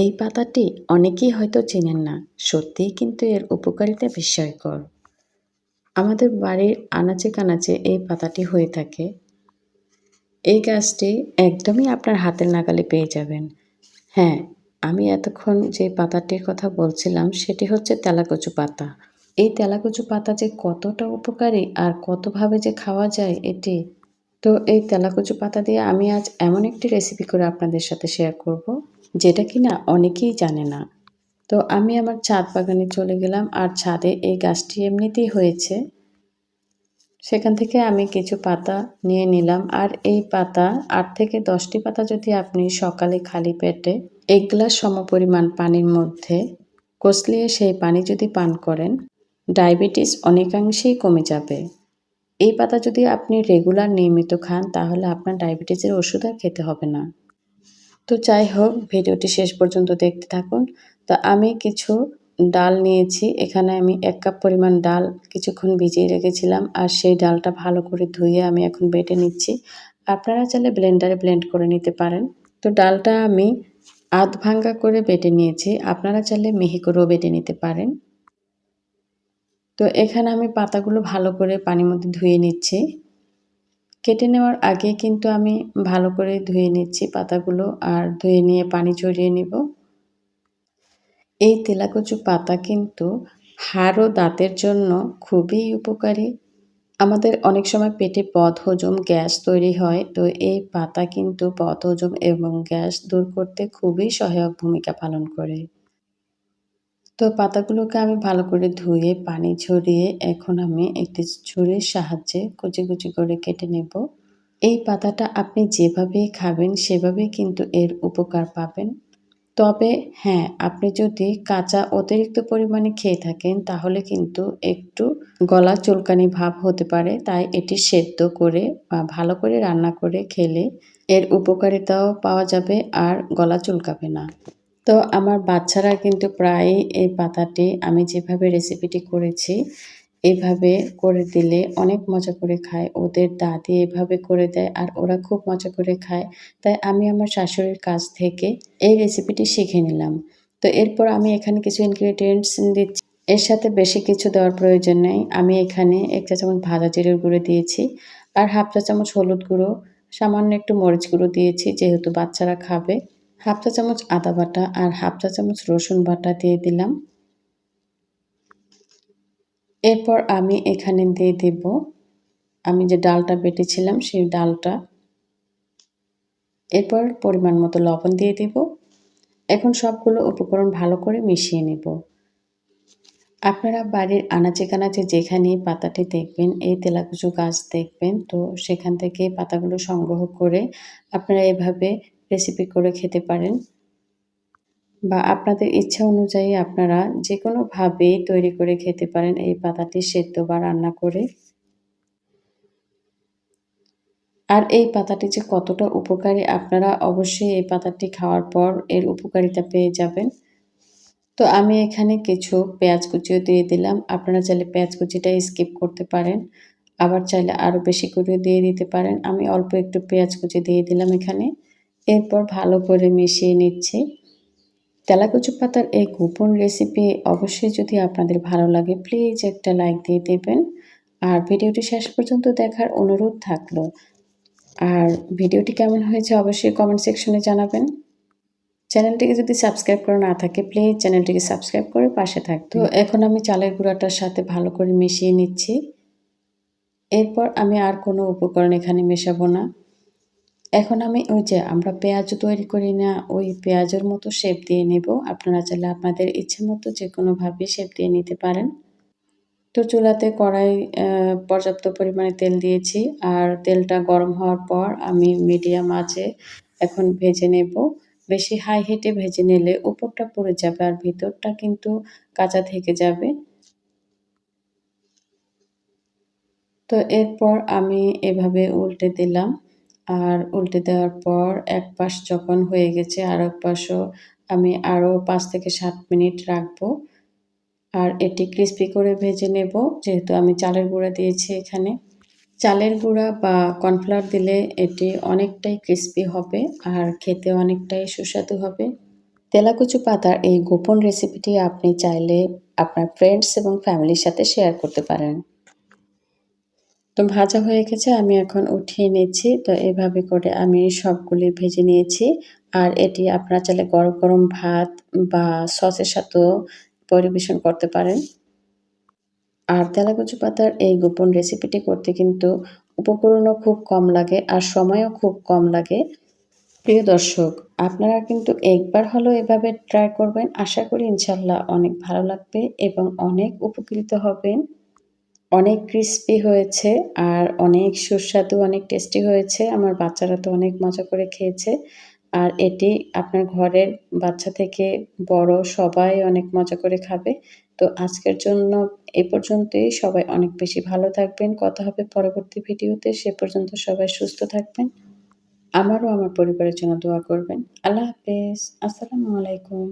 এই পাতাটি অনেকেই হয়তো চেনেন না, সত্যিই কিন্তু এর উপকারিতা বিস্ময়কর। আমাদের বাড়ির আনাচে কানাচে এই পাতাটি হয়ে থাকে। এই গাছটি একদমই আপনার হাতের নাগালে পেয়ে যাবেন। হ্যাঁ আমি এতক্ষণ যে পাতাটির কথা বলছিলাম, সেটি হচ্ছে তেলাকচু পাতা। এই তেলাকচু পাতা যে কতটা উপকারী আর কতভাবে যে খাওয়া যায়, এটি তো এই তেলাকচু পাতা দিয়ে আমি আজ এমন একটি রেসিপি করে আপনাদের সাথে শেয়ার করব, যেটা কিনা অনেকেই জানে না। তো আমি আমার ছাদ বাগানে চলে গেলাম, আর ছাদে এই গাছটি এমনিতেই হয়েছে। সেখান থেকে আমি কিছু পাতা নিয়ে নিলাম, আর এই পাতা আট থেকে দশটি পাতা যদি আপনি সকালে খালি পেটে এক গ্লাস সমপরিমাণ পানির মধ্যে কষলিয়ে সেই পানি যদি পান করেন, ডায়াবেটিস অনেকাংশেই কমে যাবে। এই পাতা যদি আপনি রেগুলার নিয়মিত খান, তাহলে আপনার ডায়াবেটিসের ওষুধ আর খেতে হবে না। তো যাই হোক ভিডিওটি শেষ পর্যন্ত দেখতে থাকুন। তো আমি কিছু ডাল নিয়েছি। এখানে আমি এক কাপ পরিমাণ ডাল কিছুক্ষণ ভিজিয়ে রেখেছিলাম আর সেই ডালটা ভালো করে ধুয়ে আমি এখন বেটে নিচ্ছি। আপনারা চাইলে ব্লেন্ডারে ব্লেন্ড করে নিতে পারেন। তো ডালটা আমি আধ ভাঙ্গা করে বেটে নিয়েছি। আপনারা চাইলে মিহি করেও বেটে নিতে পারেন। তো এখানে আমি পাতাগুলো ভালো করে পানির মধ্যে ধুয়ে নিচ্ছি। কেটে নেওয়ার আগে কিন্তু আমি ভালো করে ধুয়ে নিচ্ছি পাতাগুলো আর ধুয়ে নিয়ে পানি ঝরিয়ে নিব। এই তেলাকচু পাতা কিন্তু হাড় ও দাঁতের জন্য খুবই উপকারী। আমাদের অনেক সময় পেটে পথ হজম গ্যাস তৈরি হয়, তো এই পাতা কিন্তু পথ হজম এবং গ্যাস দূর করতে খুবই সহায়ক ভূমিকা পালন করে। তো পাতাগুলোকে আমি ভালো করে ধুয়ে, পানি ঝরিয়ে এখন আমি একটি ছুরির সাহায্যে কুচি কুচি করে কেটে নেব। এই পাতাটা আপনি যেভাবে খাবেন সেভাবেই কিন্তু এর উপকার পাবেন। তবে হ্যাঁ আপনি যদি কাঁচা অতিরিক্ত পরিমাণে খেয়ে থাকেন তাহলে কিন্তু একটু গলা চুলকানি ভাব হতে পারে। তাই এটি সেদ্ধ করে বা ভালো করে রান্না করে খেলে এর উপকারিতাও পাওয়া যাবে আর গলা চুলকাবে না। তো আমার বাচ্চারা কিন্তু প্রায়ই এই পাতাটি আমি যেভাবে রেসিপিটি করেছি, এভাবে করে দিলে অনেক মজা করে খায়। ওদের দাদি এভাবে করে দেয় আর ওরা খুব মজা করে খায়। তাই আমি আমার শাশুড়ির কাছ থেকে এই রেসিপিটি শিখে নিলাম। তো এরপর আমি এখানে কিছু ইনগ্রিডিয়েন্টস দিচ্ছি। এর সাথে বেশি কিছু দেওয়ার প্রয়োজন নেই। আমি এখানে এক চা চামচ ভাজা জিরের গুঁড়ো দিয়েছি আর হাফ চা চামচ হলুদ গুঁড়ো, সামান্য একটু মরিচ গুঁড়ো দিয়েছি যেহেতু বাচ্চারা খাবে। হাফ চা চামচ আদা বাটা আর হাফ চা চামচ রসুন বাটা দিয়ে দিলাম। এরপর আমি এখানে দিয়ে দেব, আমি যে ডালটা বেটেছিলাম সেই ডালটা। এরপর পরিমাণ মতো লবণ দিয়ে দেব। এখন সবগুলো উপকরণ ভালো করে মিশিয়ে নেব। আপনারা বাড়ির আনাচে কানাচে যেখানেই পাতাটি দেখবেন, এই তেলাকুচু গাছ দেখবেন, তো সেখান থেকে পাতাগুলো সংগ্রহ করে আপনারা এভাবে রেসিপি করে খেতে পারেন বা আপনাদের ইচ্ছা অনুযায়ী আপনারা যে কোনোভাবেই তৈরি করে খেতে পারেন এই পাতাটি সেদ্ধ বা রান্না করে। আর এই পাতাটি যে কতটা উপকারী আপনারা অবশ্যই এই পাতাটি খাওয়ার পর এর উপকারিতা পেয়ে যাবেন। তো আমি এখানে কিছু পেঁয়াজ কুচিও দিয়ে দিলাম। আপনারা চাইলে পেঁয়াজ কুচিটা স্কিপ করতে পারেন, আবার চাইলে আরও বেশি করে দিয়ে দিতে পারেন। আমি অল্প একটু পেঁয়াজ কুচি দিয়ে দিলাম এখানে। এরপর ভালো করে মিশিয়ে নিচ্ছি। তেলাকুচু পাতার এই গোপন রেসিপি অবশ্যই যদি আপনাদের ভালো লাগে প্লিজ একটা লাইক দিয়ে দেবেন। আর ভিডিওটি শেষ পর্যন্ত দেখার অনুরোধ থাকল। আর ভিডিওটি কেমন হয়েছে অবশ্যই কমেন্ট সেকশনে জানাবেন। চ্যানেলটিকে যদি সাবস্ক্রাইব করা না থাকে প্লিজ চ্যানেলটিকে সাবস্ক্রাইব করে পাশে থাকতো এখন আমি চালের গুঁড়াটার সাথে ভালো করে মিশিয়ে নিচ্ছি। এরপর আমি আর কোনো উপকরণ এখানে মেশাবো না। এখন আমি ওই যে আমরা পেঁয়াজ তৈরি করি না, ওই পেঁয়াজের মতো শেপ দিয়ে নেব। আপনারা চাইলে আপনাদের ইচ্ছে মতো যে কোনোভাবে শেপ দিয়ে নিতে পারেন। তো চুলাতে কড়াই পর্যাপ্ত পরিমাণে তেল দিয়েছি। আর তেলটা গরম হওয়ার পর আমি মিডিয়াম আঁচে এখন ভেজে নেব। বেশি হাই হিটে ভেজে নিলে উপরটা পড়ে যাবে আর ভিতরটা কিন্তু কাঁচা থেকে যাবে। তো এরপর আমি এভাবে উল্টে দিলাম। আর উল্টে দেওয়ার পর এক পাশ যখন হয়ে গেছে আর এক পাশও আমি আরও পাঁচ থেকে সাত মিনিট রাখব। আর এটি ক্রিস্পি করে ভেজে নেব, যেহেতু আমি চালের গুঁড়া দিয়েছি এখানে। চালের গুঁড়া বা কর্নফ্লাওয়ার দিলে এটি অনেকটাই ক্রিস্পি হবে আর খেতে অনেকটাই সুস্বাদু হবে। তেলাকুচু পাতার এই গোপন রেসিপিটি আপনি চাইলে আপনার ফ্রেন্ডস এবং ফ্যামিলির সাথে শেয়ার করতে পারেন। তো ভাজা হয়ে গেছে, আমি এখন উঠিয়ে নিচ্ছি। তো এভাবে করে আমি সবগুলি ভেজে নিয়েছি। আর এটি আপনারা চাইলে গরম গরম ভাত বা সসের সাথেও পরিবেশন করতে পারেন। আর তেলাকুচু পাতার এই গোপন রেসিপিটি করতে কিন্তু উপকরণও খুব কম লাগে আর সময়ও খুব কম লাগে। প্রিয় দর্শক, আপনারা কিন্তু একবার হলেও এভাবে ট্রাই করবেন। আশা করি ইনশাল্লাহ অনেক ভালো লাগবে এবং অনেক উপকৃত হবেন। অনেক ক্রিস্পি হয়েছে আর অনেক সুস্বাদু, অনেক টেস্টি হয়েছে। আমার বাচ্চারা তো অনেক মজা করে খেয়েছে। আর এটি আপনার ঘরের বাচ্চা থেকে বড় সবাই অনেক মজা করে খাবে। তো আজকের জন্য এ পর্যন্তই। সবাই অনেক বেশি ভালো থাকবেন। কথা হবে পরবর্তী ভিডিওতে। সে পর্যন্ত সবাই সুস্থ থাকবেন। আমারও আমার পরিবারের জন্য দোয়া করবেন। আল্লাহ হাফেজ। আসসালামু আলাইকুম।